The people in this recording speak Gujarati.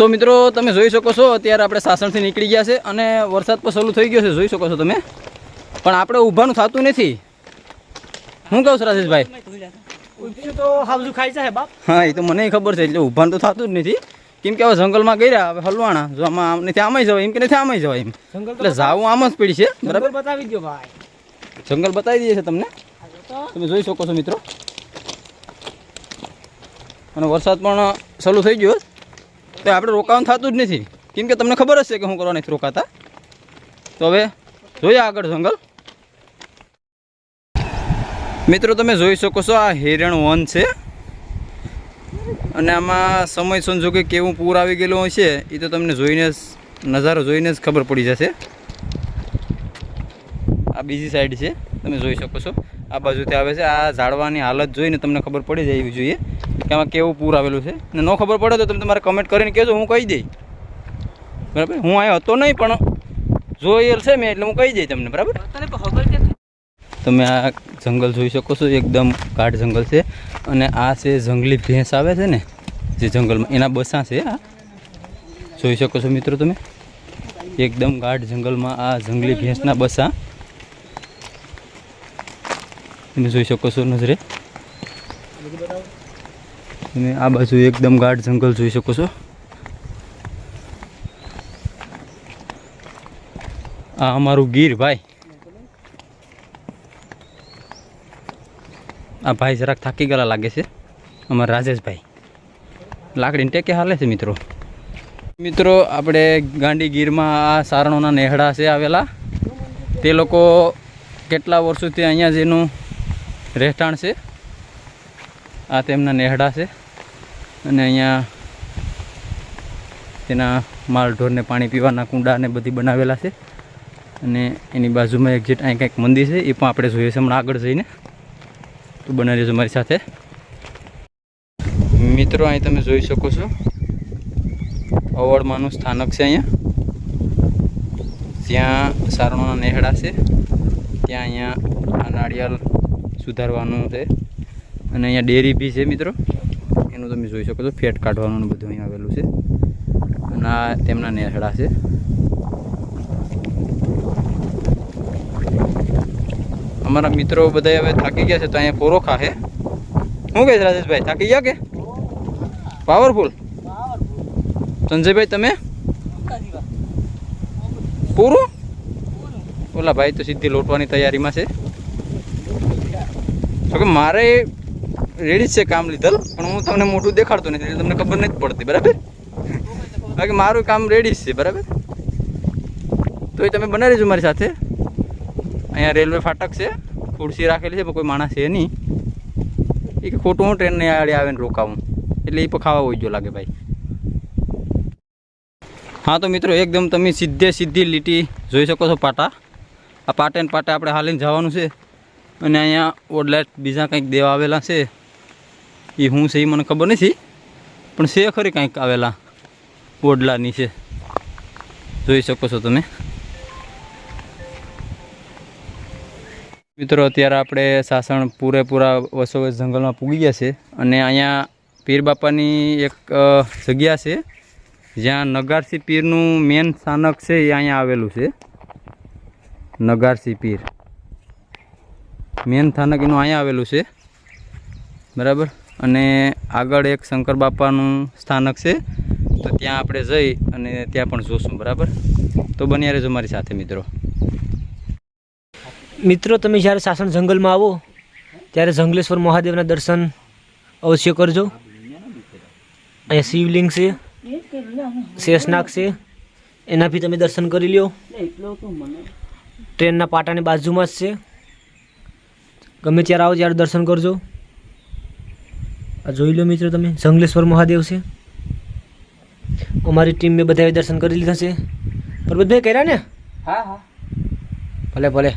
તો મિત્રો તમે જોઈ શકો છો અત્યારે આપણે સાસણથી નીકળી ગયા છે અને વરસાદ પણ ચાલુ થઈ ગયો છે. જોઈ શકો છો તમે. પણ આપણે ઊભાનું થતું નથી. હું કહું છું રાજેશભાઈ? તો હાવજુ ખાઈ જાય બાપ. હા એ તો મને ખબર છે એટલે ઊભાનું તો થતું જ નથી. કેમ કે હવે જંગલમાં ગયા હવે હલવાણા જો આમાં આમ નથી આમાં જવાય એમ કે નથી આમાં જવાય એમ. જંગલ એટલે જાવું આમ જ પડી છે બરાબર? બતાવી દો ભાઈ. જંગલ બતાવી દઈએ છે તમને. તમે જોઈ શકો છો મિત્રો. અને વરસાદ પણ ચાલુ થઈ ગયો. તો આપણે રોકાવાનું થતું જ નથી. કેમ કે તમને ખબર હશે કે હું કરવા નથી રોકાતા. તો હવે જોઈએ આગળ જંગલ. મિત્રો, તમે જોઈ શકો છો આ હિરણ વન છે. અને આમાં સમય સંજોગે કેવું પૂર આવી ગયેલું હશે એ તો તમને જોઈને જ, નજારો જોઈને જ ખબર પડી જશે. આ બીજી સાઈડ છે, તમે જોઈ શકો છો. આ બાજુથી આવે છે, આ ઝાડવાની હાલત જોઈને તમને ખબર પડી જાય એવી જોઈએ. કે આમાં કેવું પૂર આવેલું છે? ને ન ખબર પડે તો તમે તમારે કમેન્ટ કરીને કહેજો હું કહી દઈ બરાબર? હું અહીંયા હતો નહીં પણ જોયેલ છે મેં એટલે હું કહી દઈ તમને બરાબર? તમે આ જંગલ જોઈ શકો છો એકદમ ગાઢ જંગલ છે. અને આ છે જંગલી ભેંસ આવે છે ને જે જંગલમાં એના બસા છે આ જોઈ શકો છો મિત્રો તમે? એકદમ ગાઢ જંગલમાં આ જંગલી ભેંસના બસા. તમે જોઈ શકો છો નજરે. તમે આ બાજુ એકદમ ગાઢ જંગલ જોઈ શકો છો. આ અમારું ગીર ભાઈ. આ ભાઈ જરાક થાકી ગયેલા લાગે છે. અમારા રાજેશભાઈ. લાકડીને ટેકે હાલે છે મિત્રો. મિત્રો, આપણે ગાંડી ગીરમાં આ સારણોના નેહડા છે આવેલા. તે લોકો કેટલા વર્ષોથી અહીંયા જેનું રહેઠાણ છે? આ તેમના નેહડા છે. અને અહીંયા તેના માલઢોરને પાણી પીવાના કુંડા ને બધી બનાવેલા છે. અને એની બાજુમાં એક્ઝેક્ટ અહીં કંઈક મંદિર છે, એ પણ આપણે જોઈએ છે હમણાં આગળ જઈને તો બને રહેજો મારી સાથે. મિત્રો, અહીં તમે જોઈ શકો છો. અવળમાનું સ્થાનક છે અહીંયા. ત્યાં સારણોના નેહડા છે. ત્યાં અહીંયા આ નાળિયેર સુધારવાનું છે. અને અહીંયા ડેરી બી છે, મિત્રો. એનું તમે જોઈ શકો છો, ફેટ કાઢવાનું બધું અહીં આવેલું છે. અને આ તેમના નેહડા છે. અમારા મિત્રો બધા હવે થાકી ગયા છે તો અહીંયા પોરો ખાશે. શું કહે છે રાજેશભાઈ, થાકી ગયા કે? પાવરફુલ સંજયભાઈ, તમે? પૂરું? ઓલા ભાઈ તો સીધી લોટવાની તૈયારીમાં છે. કે મારે રેડી છે કામ લીધેલ, પણ હું તમને મોટું દેખાડતો નથી તમને ખબર નથી પડતી, બરાબર? બાકી મારું કામ રેડી છે, બરાબર? તો એ તમે બનાવી લેજો મારી સાથે. અહીંયા રેલવે ફાટક છે, ખુરશી રાખેલી છે, પણ કોઈ માણસ છે નહીં. એ ખોટું હું ટ્રેનને આડે આવે ને રોકાવું. એટલે એ પણ ખાવા હોય જો લાગે ભાઈ. હા, તો મિત્રો, એકદમ તમે સીધે સીધી લીટી જોઈ શકો છો પાટા. આ પાટે ને પાટે આપણે હાલીને જવાનું છે. અને અહીંયા ઓડલાઇટ બીજા કંઈક દેવા આવેલા છે. એ હું છે એ મને ખબર નથી. પણ છે ખરી કાંઈક આવેલા ઓડલાની છે. જોઈ શકો છો તમે. મિત્રો, અત્યારે આપણે સાસણ પૂરેપૂરા વસો વસ જંગલમાં પૂગી ગયા છે અને અહીંયા પીર બાપાની એક જગ્યા છે. જ્યાં નગારસી પીરનું મેન સ્થાનક છે એ અહીંયા આવેલું છે. નગારસી પીર. મેન સ્થાનક એનું અહીંયા આવેલું છે. બરાબર? અને આગળ એક શંકર બાપાનું સ્થાનક છે. તો ત્યાં આપણે જઈ અને ત્યાં પણ જોશું, બરાબર? તો બન્યા રહેજો મારી સાથે, મિત્રો. મિત્રો, તમે જ્યારે સાસણ જંગલમાં આવો, ત્યારે જંગલેશ્વર મહાદેવના દર્શન અવશ્ય કરજો. અહીંયા શિવલિંગ છે, શેષનાગ છે, એના બી તમે દર્શન કરી લ્યો. ટ્રેનના પાટાની બાજુમાં જ છે. ગમે ત્યારે આવો, ત્યારે દર્શન કરજો. આ જોઈ લો મિત્રો તમે જંગલેશ્વર મહાદેવ છે. અમારી ટીમ મેં બધાએ દર્શન કરી લીધા છે. પરબતભાઈ કર્યા ને? હા હા. ભલે ભલે.